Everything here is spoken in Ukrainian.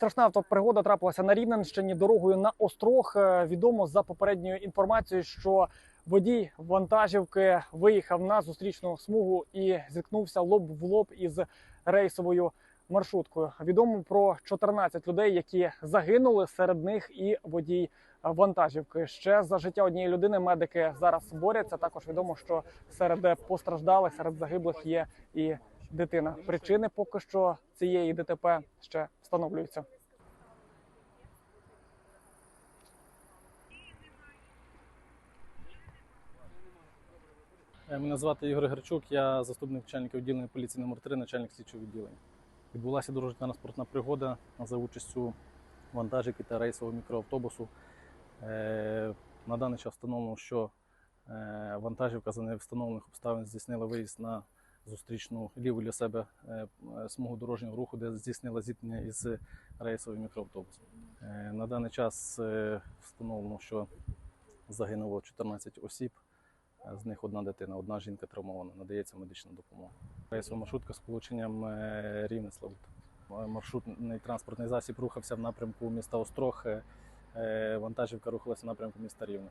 Страшна автопригода трапилася на Рівненщині дорогою на Острог. Е, Відомо за попередньою інформацією, що водій вантажівки виїхав на зустрічну смугу і зіткнувся лоб в лоб із рейсовою маршруткою. Відомо про 14 людей, які загинули. Серед них і водій вантажівки. Ще за життя однієї людини медики зараз борються. Також відомо, що серед постраждалих, серед загиблих є і дитина. Причини поки що цієї ДТП ще встановлюються. Е, Мене звати Ігор Герчук, я заступник начальника відділення поліції номер 3 начальник слідчого відділення. Відбулася дорожньо-транспортна пригода за участю вантажики та рейсового мікроавтобусу. Е, На даний час встановлено, що е, вантажівка за невстановлених обставин здійснила виїзд на зустрічну ліву для себе е, е, смугу дорожнього руху, де здійснила зіткнення із рейсовим мікроавтобусом. Е, На даний час встановлено, що загинуло 14 осіб. З них одна дитина, одна жінка травмована, надається медична допомога. Рейсова маршрутка з полученням рівне Славут. Маршрутний транспортний засіб рухався в напрямку міста Острог. Вантажівка рухалася в напрямку міста Рівне.